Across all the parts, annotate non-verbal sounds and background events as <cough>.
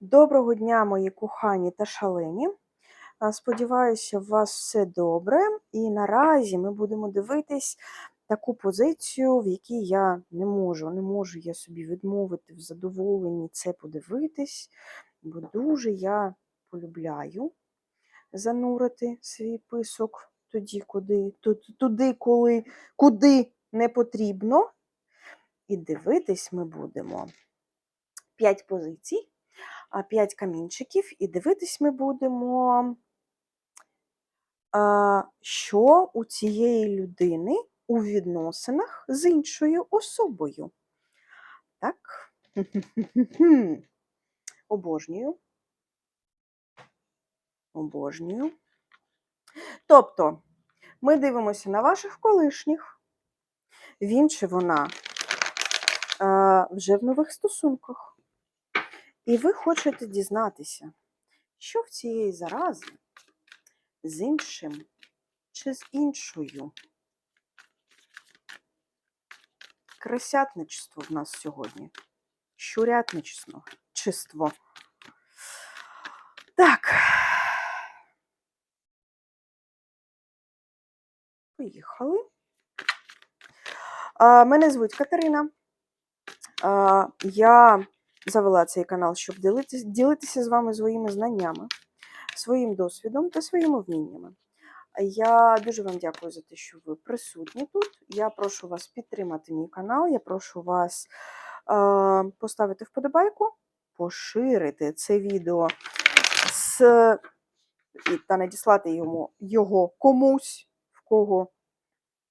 Доброго дня, мої кохані та шалені. Сподіваюся, у вас все добре. І наразі ми будемо дивитись таку позицію, в якій я не можу, не можу я собі відмовити в задоволенні це подивитись, бо дуже я полюбляю занурити свій писок тоді, куди, туди, коли, куди не потрібно. І дивитись ми будемо 5 позицій, 5 камінчиків, і дивитись ми будемо, що у цієї людини у відносинах з іншою особою. Так? <laughs> Обожнюю. Обожнюю. Тобто, ми дивимося на ваших колишніх, він чи вона вже в нових стосунках. І ви хочете дізнатися, що в цієї зарази з іншим чи з іншою. Красятничество в нас сьогодні. Щурятничество. Чиство. Так. Поїхали. А, Мене звуть Катерина. А, Я завела цей канал, щоб ділитися, ділитися з вами своїми знаннями, своїм досвідом та своїми вміннями. Я дуже вам дякую за те, що ви присутні тут. Я прошу вас підтримати мій канал. Я прошу вас е, поставити вподобайку, поширити це відео з, та надіслати йому, його комусь, в кого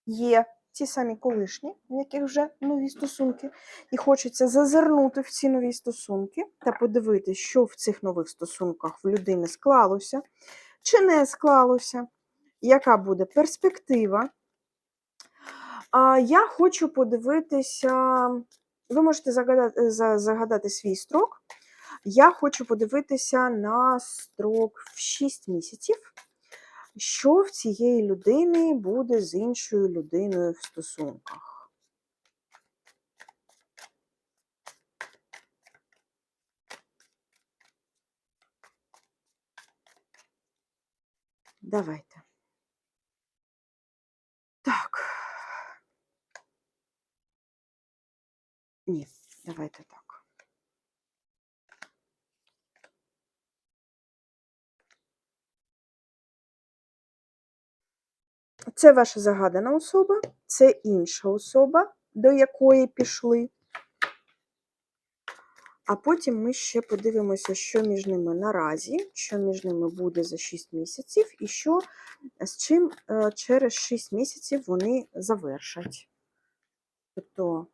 є ті самі колишні, в яких вже нові стосунки, і хочеться зазирнути в ці нові стосунки та подивитися, що в цих нових стосунках в людини склалося чи не склалося, яка буде перспектива. А я хочу подивитися, ви можете загадати, загадати свій строк. Я хочу подивитися на строк в 6 місяців, що в цієї людини буде з іншою людиною в стосунках. Давайте. Так. Ні, давайте так. Це ваша загадана особа, це інша особа, до якої пішли. А потім ми ще подивимося, що між ними наразі, що між ними буде за 6 місяців, і що з чим е, через 6 місяців вони завершать. Тобто,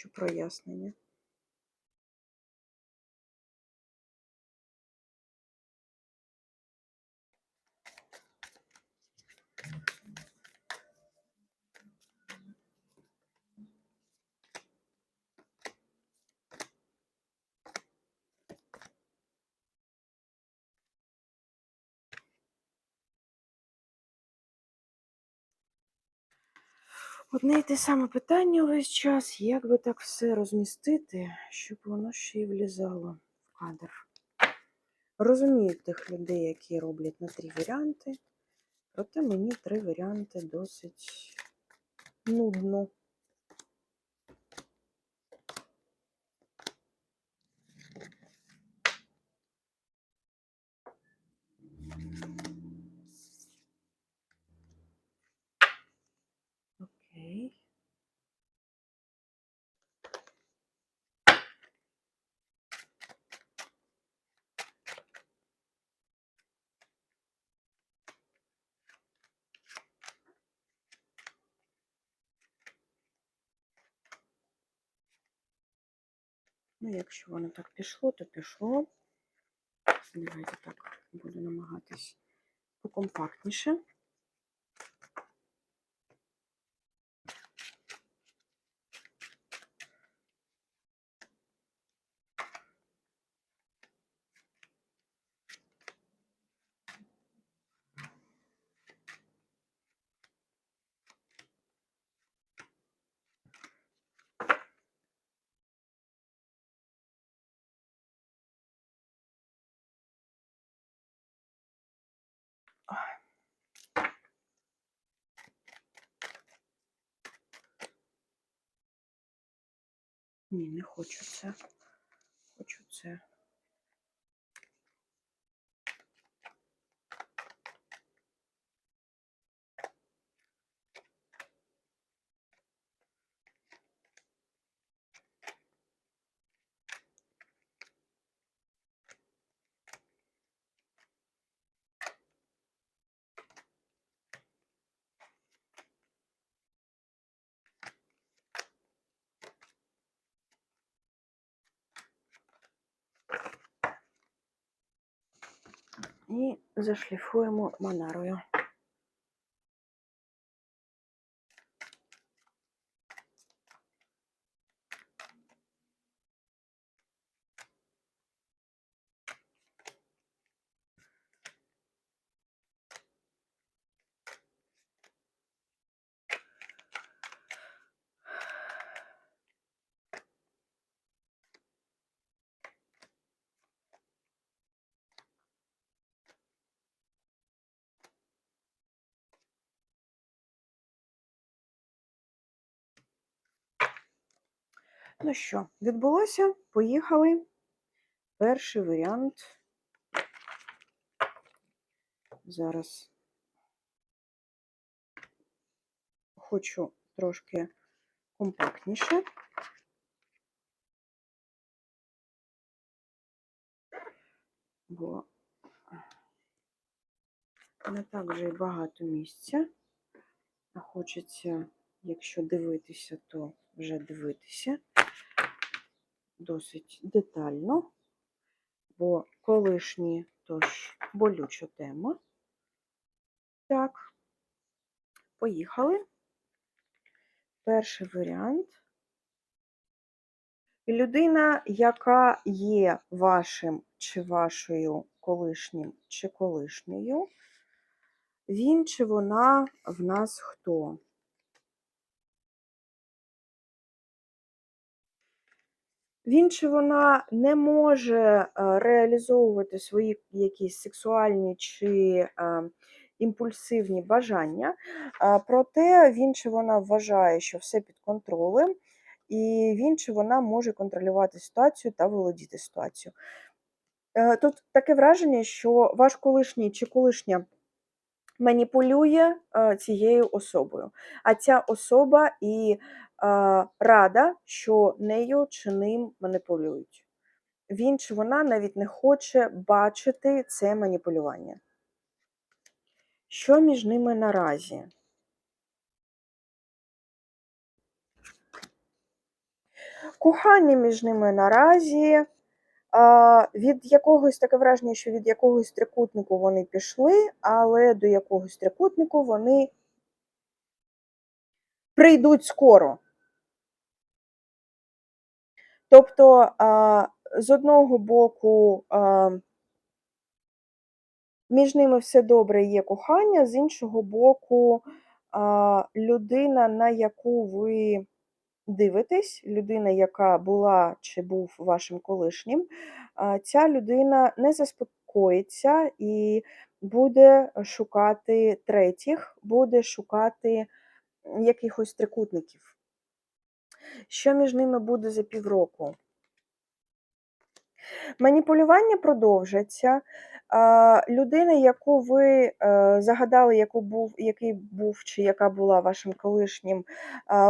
хочу прояснення. Одне й те саме питання увесь час, як би так все розмістити, щоб воно ще й влізало в кадр. Розумію тих людей, які роблять на три варіанти, проте мені три варіанти досить нудно. Окей. Ну, якщо воно так пішло, то пішло. Давайте так буду намагатись покомпактніше. Ні, не хочу це. Хочу це. І зашліфуємо манарою. Ну що, відбулося? Поїхали. Перший варіант. Зараз хочу трошки компактніше. Бо не так вже і багато місця. А хочеться, якщо дивитися, то вже дивитися досить детально, бо колишні тож болюча тема. Так, поїхали. Перший варіант. Людина, яка є вашим чи вашою колишнім чи колишньою, він чи вона в нас хто? Він чи вона не може е, реалізовувати свої якісь сексуальні чи е, імпульсивні бажання, проте він чи вона вважає, що все під контролем, і він чи вона може контролювати ситуацію та володіти ситуацією. Е, Тут таке враження, що ваш колишній чи колишня маніпулює е, цією особою, а ця особа і е, рада, що нею чи ним маніпулюють. Він чи вона навіть не хоче бачити це маніпулювання. Що між ними наразі? Кохання між ними наразі. Від якогось таке враження, що від якогось трикутнику вони пішли, але до якогось трикутнику вони прийдуть скоро. Тобто, з одного боку, між ними все добре є кохання, з іншого боку, людина, на яку ви дивитесь, людина, яка була чи був вашим колишнім, ця людина не заспокоїться і буде шукати третіх, буде шукати якихось трикутників. Що між ними буде за півроку? Маніпулювання продовжаться. Людина, яку ви е, загадали, яку був, який був чи яка була вашим колишнім,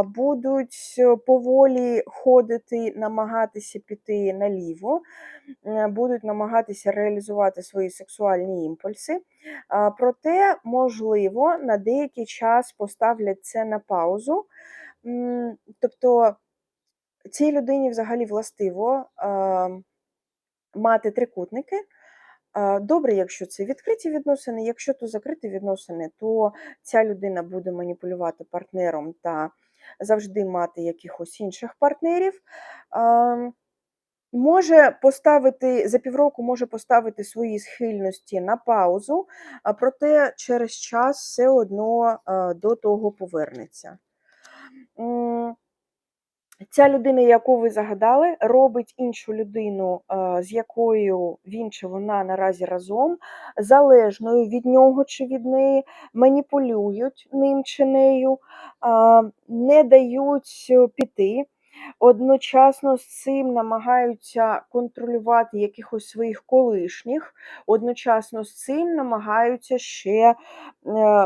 будуть поволі ходити, намагатися піти наліво, е, будуть намагатися реалізувати свої сексуальні імпульси. Проте, можливо, на деякий час поставлять це на паузу. Тобто Цій людині взагалі властиво е, мати трикутники. Е, Добре, якщо це відкриті відносини, якщо то закриті відносини, то ця людина буде маніпулювати партнером та завжди мати якихось інших партнерів. Ем, Може поставити за півроку може поставити свої схильності на паузу, проте через час все одно е, до того повернеться. Ця людина, яку ви загадали, робить іншу людину, е, з якою він чи вона наразі разом, залежною від нього чи від неї, маніпулюють ним чи нею, не дають е, піти. Одночасно з цим намагаються контролювати якихось своїх колишніх, одночасно з цим намагаються ще е,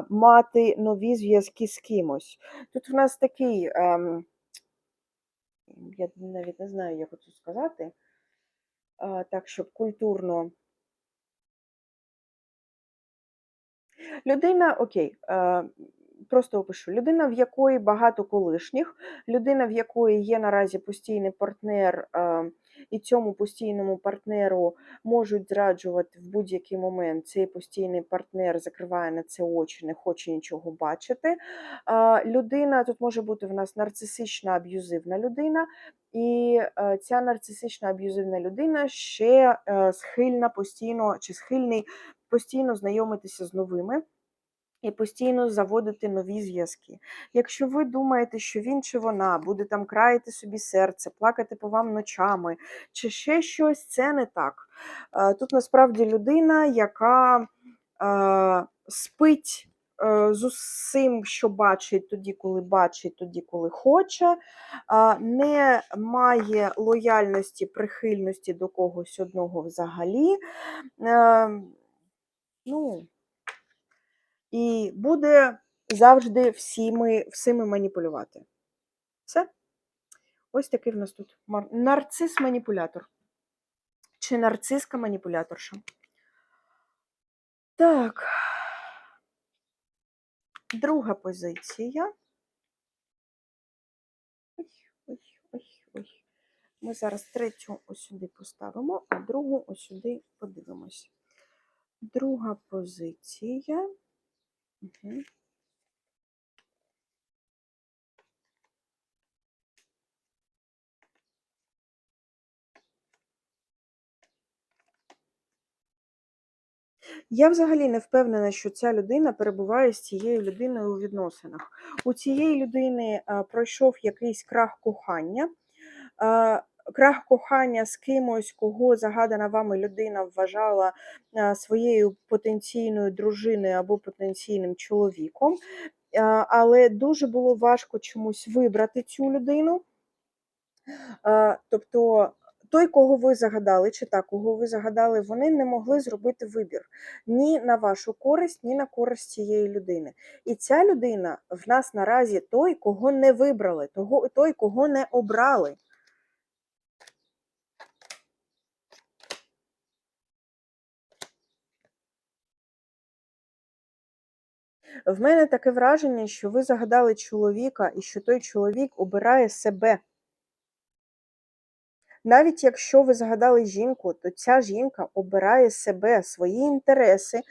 мати нові зв'язки з кимось. Тут в нас такий. Я навіть не знаю, як оце сказати, так, щоб культурно. Людина, окей, просто опишу. Людина, в якої багато колишніх, людина, в якої є наразі постійний партнер, і цьому постійному партнеру можуть зраджувати в будь-який момент. Цей постійний партнер закриває на це очі, не хоче нічого бачити. Людина тут може бути в нас нарцисична аб'юзивна людина, і е, ця нарцисична аб'юзивна людина ще е, схильна постійно чи схильний постійно знайомитися з новими. І постійно заводити нові зв'язки. Якщо ви думаєте, що він чи вона буде там краяти собі серце, плакати по вам ночами, чи ще щось, це не так. Е, Тут насправді людина, яка е, спить е, з усім, що бачить тоді, коли бачить, тоді, коли хоче, не має лояльності, прихильності до когось одного взагалі. Е, Ну, і буде завжди всіми, всіми маніпулювати. Все. Ось такий в нас тут нарцис-маніпулятор. Чи нарциска маніпуляторша. Так. Друга позиція. Ой, ой, ой, ой. Ми зараз третю ось сюди поставимо, а другу ось сюди подивимось. Друга позиція. Я взагалі не впевнена, що ця людина перебуває з цією людиною у відносинах. У цієї людини а, пройшов якийсь крах кохання. Крах кохання з кимось, кого загадана вами людина вважала своєю потенційною дружиною або потенційним чоловіком, але дуже було важко чомусь вибрати цю людину. Тобто той, кого ви загадали, чи та, кого ви загадали, вони не могли зробити вибір ні на вашу користь, ні на користь цієї людини. І ця людина в нас наразі той, кого не вибрали, того, той, кого не обрали. В мене таке враження, що ви загадали чоловіка і що той чоловік обирає себе. Навіть якщо ви загадали жінку, то ця жінка обирає себе, свої інтереси,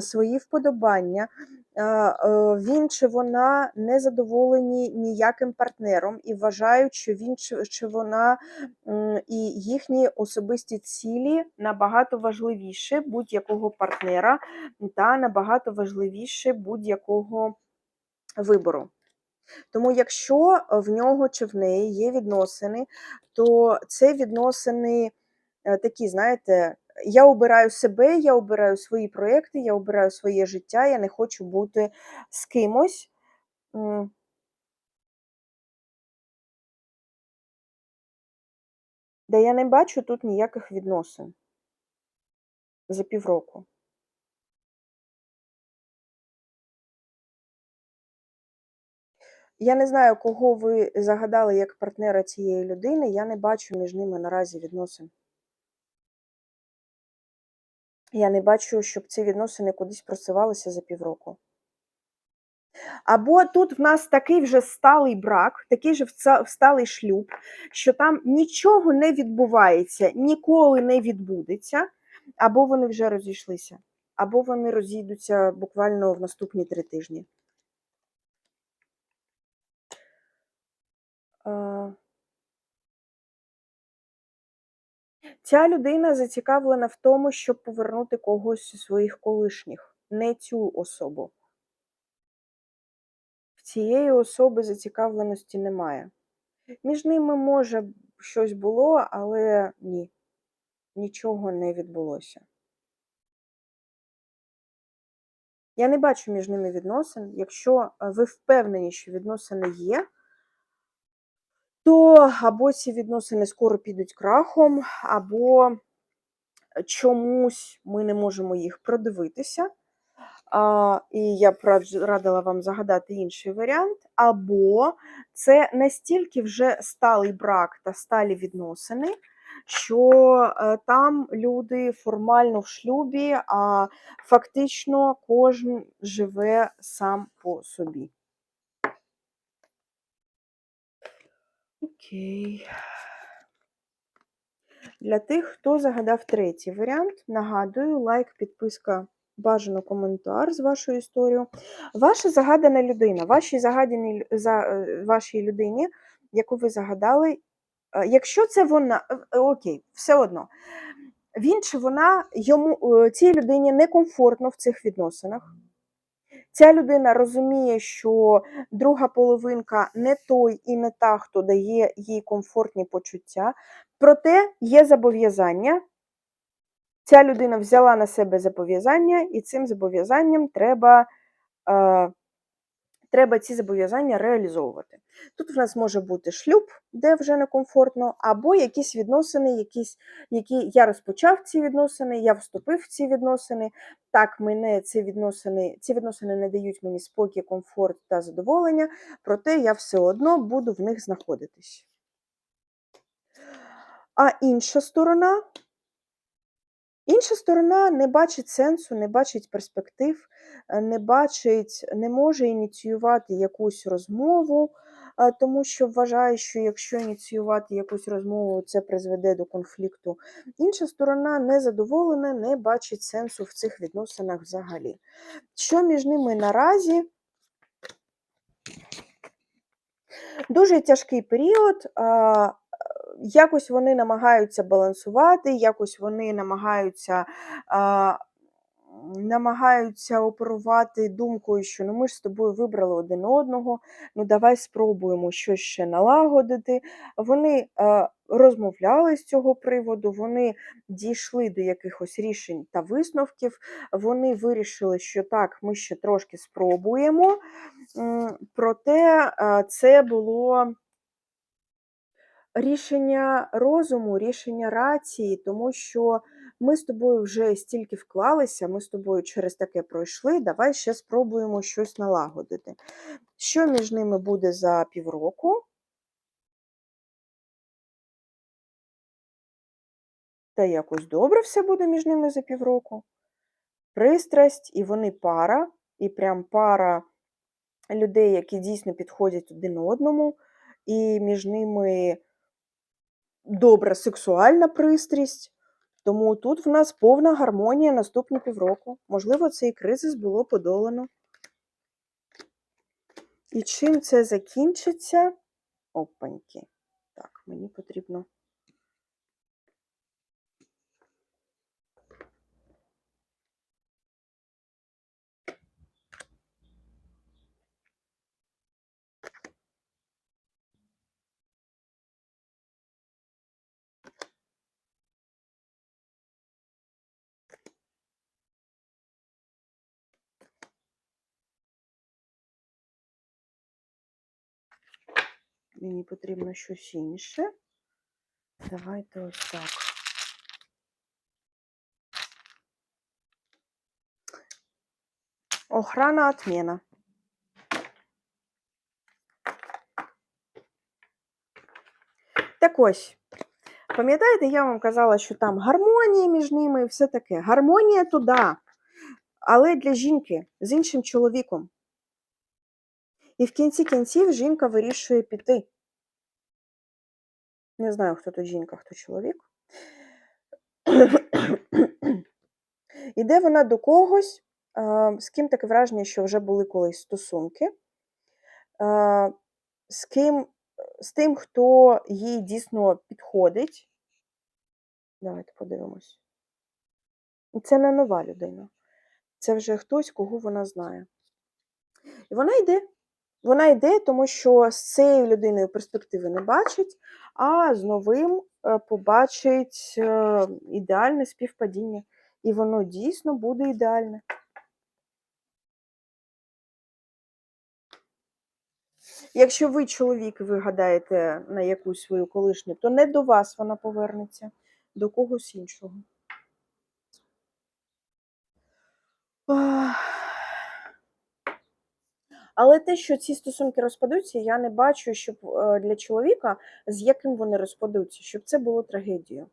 свої вподобання. Е, Він чи вона не задоволені ніяким партнером і вважають, що він чи вона і їхні особисті цілі набагато важливіше будь-якого партнера та набагато важливіше будь-якого вибору. Тому, якщо в нього чи в неї є відносини, то це відносини е, такі, знаєте, я обираю себе, я обираю свої проєкти, я обираю своє життя, я не хочу бути з кимось. Де я не бачу тут ніяких відносин за півроку. Я не знаю, кого ви загадали як партнера цієї людини, я не бачу між ними наразі відносин. Я не бачу, щоб ці відносини кудись просувалися за півроку. Або тут в нас такий вже сталий брак, такий же сталий шлюб, що там нічого не відбувається, ніколи не відбудеться, або вони вже розійшлися, або вони розійдуться буквально в наступні три тижні. Ця людина зацікавлена в тому, щоб повернути когось зі своїх колишніх, не цю особу. В цієї особи зацікавленості немає. Між ними, може, щось було, але ні, нічого не відбулося. Я не бачу між ними відносин. Якщо е, ви впевнені, що відносини є, то або ці відносини скоро підуть крахом, або чомусь ми не можемо їх продивитися. А, і я радила вам загадати інший варіант, або це настільки вже сталий брак та сталі відносини, що е, там люди формально в шлюбі, а фактично кожен живе сам по собі. Окей. Для тих, хто загадав третій варіант, нагадую, лайк, підписка, бажано коментар з вашою історією. Ваша загадана людина, вашій загаданій за, е, вашій людині, яку ви загадали, е, якщо це вона, е, окей, все одно. Він чи вона йому цій людині некомфортно в цих відносинах. Ця людина розуміє, що друга половинка не той і не та, хто дає їй комфортні почуття. Проте є зобов'язання. Ця людина взяла на себе зобов'язання, і цим зобов'язанням треба, е, треба ці зобов'язання реалізовувати. Тут в нас може бути шлюб, де вже некомфортно, або якісь відносини, якісь, які я розпочав ці відносини, я вступив в ці відносини. Так, мене ці відносини, ці відносини не дають мені спокій, комфорт та задоволення, проте я все одно буду в них знаходитись. А інша сторона, інша сторона не бачить сенсу, не бачить перспектив, е, не бачить, не може ініціювати якусь розмову, тому що вважає, що якщо ініціювати якусь розмову, це призведе до конфлікту. Інша сторона незадоволена, не бачить сенсу в цих відносинах взагалі. Що між ними наразі? Дуже тяжкий період. Якось вони намагаються балансувати, якось вони намагаються, а, намагаються оперувати думкою, що ну ми ж з тобою вибрали один одного, ну давай спробуємо щось ще налагодити. Вони а, розмовляли з цього приводу, вони дійшли до якихось рішень та висновків. Вони вирішили, що так, ми ще трошки спробуємо. Проте а, це було рішення розуму, рішення рації, тому що ми з тобою вже стільки вклалися, ми з тобою через таке пройшли. Давай ще спробуємо щось налагодити. Що між ними буде за півроку? Та якось добре все буде між ними за півроку. Пристрасть, і вони пара, і прям пара людей, які дійсно підходять один одному, і між ними добра сексуальна пристрість. Тому тут в нас повна гармонія наступні півроку. Можливо, цей кризис було подолано. І чим це закінчиться? Опаньки. Так, мені потрібно. Мені потрібно щось інше. Давайте ось так. Охрана отмена. Так ось, пам'ятаєте, я вам казала, що там гармонія між ними і все таке. Гармонія туди, але для жінки з іншим чоловіком. І в кінці кінців жінка вирішує піти. Не знаю, хто тут жінка, хто чоловік. Іде вона до когось, з ким таке враження, що вже були колись стосунки, з ким, з тим, хто їй дійсно підходить. Давайте подивимось. Це не нова людина. Це вже хтось, кого вона знає. І вона йде. Вона йде, тому що з цією людиною перспективи не бачить, а з новим е, побачить е, ідеальне співпадіння. І воно дійсно буде ідеальне. Якщо ви чоловік ви гадаєте на якусь свою колишню, то не до вас вона повернеться, до когось іншого. Але те, що ці стосунки розпадуться, я не бачу, щоб е, для чоловіка, з яким вони розпадуться, щоб це було трагедією.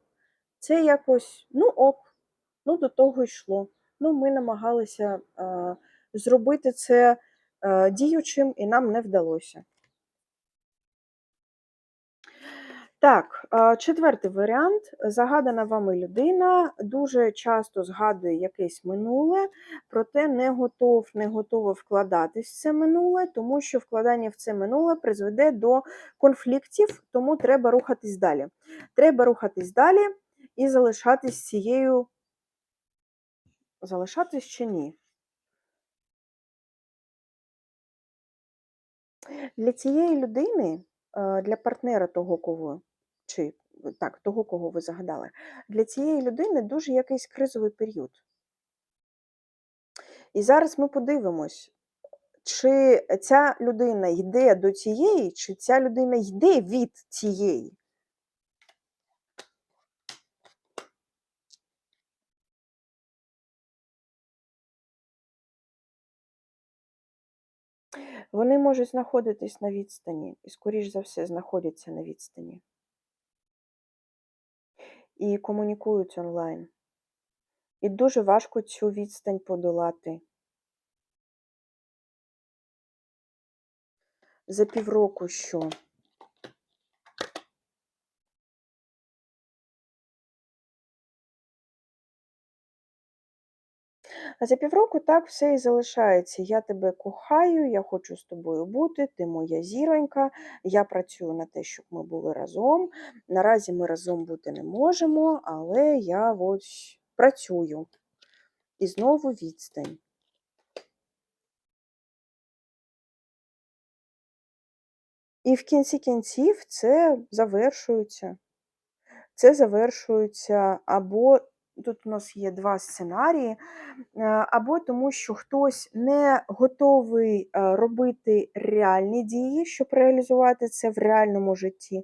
Це якось, ну ок, ну до того йшло. Ну, ми намагалися е, зробити це е, діючим, і нам не вдалося. Так, четвертий варіант. Загадана вами людина дуже часто згадує якесь минуле, проте не готов, не готова вкладатись в це минуле, тому що вкладання в це минуле призведе до конфліктів, тому треба рухатись далі. Треба рухатись далі і залишатись цією. Залишатись чи ні? Для цієї людини, е, для партнера того, кого чи так, того, кого ви загадали, для цієї людини дуже якийсь кризовий період. І зараз ми подивимось, чи ця людина йде до цієї, чи ця людина йде від цієї. Вони можуть знаходитись на відстані, і, скоріш за все, знаходяться на відстані. І комунікують онлайн. І дуже важко цю відстань подолати. За півроку що? А за півроку так все і залишається. Я тебе кохаю, я хочу з тобою бути, ти моя зіронька, я працюю на те, щоб ми були разом. Наразі ми разом бути не можемо, але я ось працюю. І знову відстань. І в кінці кінців це завершується. Це завершується або тут у нас є два сценарії, е, або тому, що хтось не готовий е, робити реальні дії, щоб реалізувати це в реальному житті,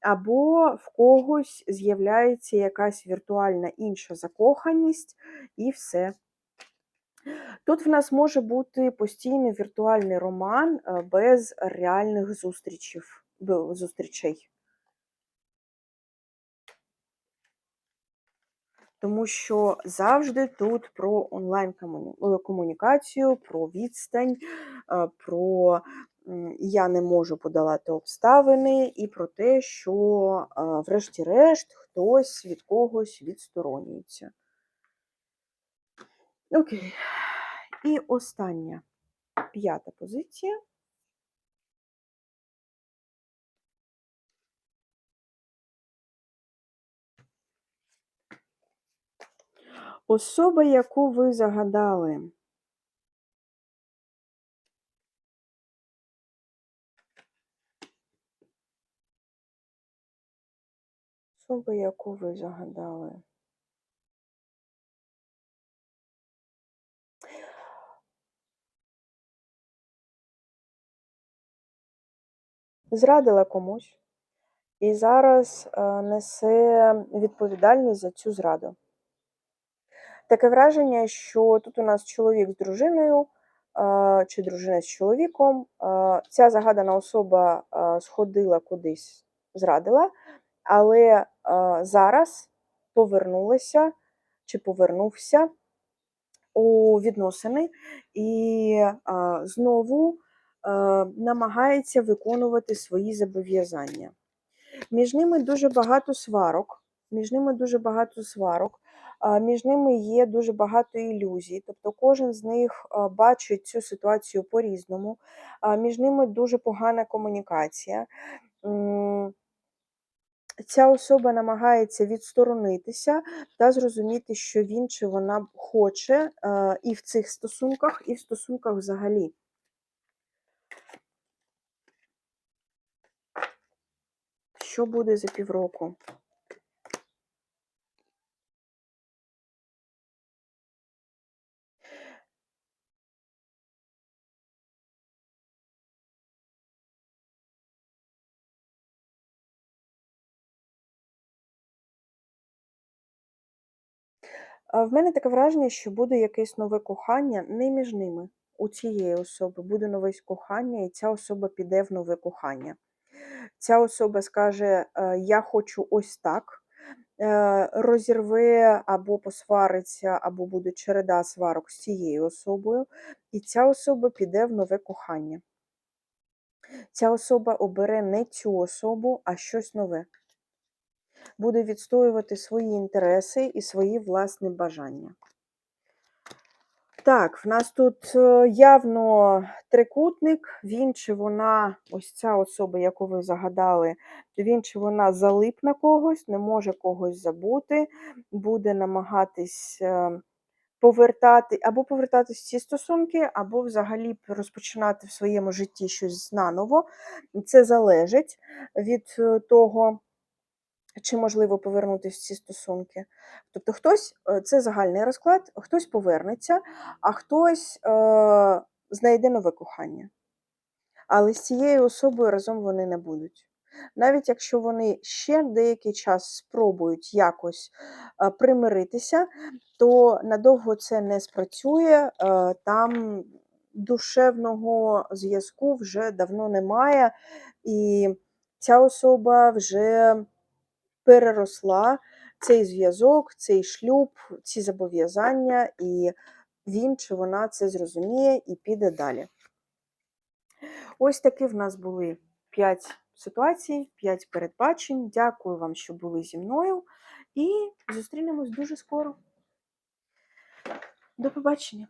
або в когось з'являється якась віртуальна інша закоханість, і все. Тут в нас може бути постійний віртуальний роман е, без реальних зустрічів, зустрічей. Тому що завжди тут про онлайн-комунікацію, про відстань, е, про я не можу подолати обставини, і про те, що, е, врешті-решт, хтось від когось відсторонюється. Окей. І остання п'ята позиція. Особа, яку ви загадали. Особа, яку ви загадали. Зрадила комусь і зараз е, несе відповідальність за цю зраду. Таке враження, що тут у нас чоловік з дружиною чи дружина з чоловіком. Ця загадана особа сходила кудись, зрадила, але зараз повернулася чи повернувся у відносини і знову намагається виконувати свої зобов'язання. Між ними дуже багато сварок, між ними дуже багато сварок, між ними є дуже багато ілюзій. Тобто кожен з них бачить цю ситуацію по-різному. Між ними дуже погана комунікація. Ця особа намагається відсторонитися та зрозуміти, що він чи вона хоче і в цих стосунках, і в стосунках взагалі. Що буде за півроку? В мене таке враження, що буде якесь нове кохання не між ними. У цієї особи буде нове кохання, і ця особа піде в нове кохання. Ця особа скаже: е, Я хочу ось так, е, розірве або посвариться, або буде череда сварок з цією особою, і ця особа піде в нове кохання. Ця особа обере не цю особу, а щось нове. Буде відстоювати свої інтереси і свої власні бажання. Так, в нас тут е, явно трикутник, він чи вона, ось ця особа, яку ви загадали, він чи вона залип на когось, не може когось забути, буде намагатись е, повертати, або повертатись в ці стосунки, або взагалі розпочинати в своєму житті щось наново. Це залежить від е, того, чи можливо повернутися в ці стосунки. Тобто, хтось, е, це загальний розклад, хтось повернеться, а хтось е, знайде нове кохання. Але з цією особою разом вони не будуть. Навіть якщо вони ще деякий час спробують якось е, примиритися, то надовго це не спрацює, е, там душевного зв'язку вже давно немає, і ця особа вже переросла цей зв'язок, цей шлюб, ці зобов'язання, і він чи вона це зрозуміє і піде далі. Ось такі в нас були 5 ситуацій, 5 передбачень. Дякую вам, що були зі мною, і зустрінемось дуже скоро. До побачення!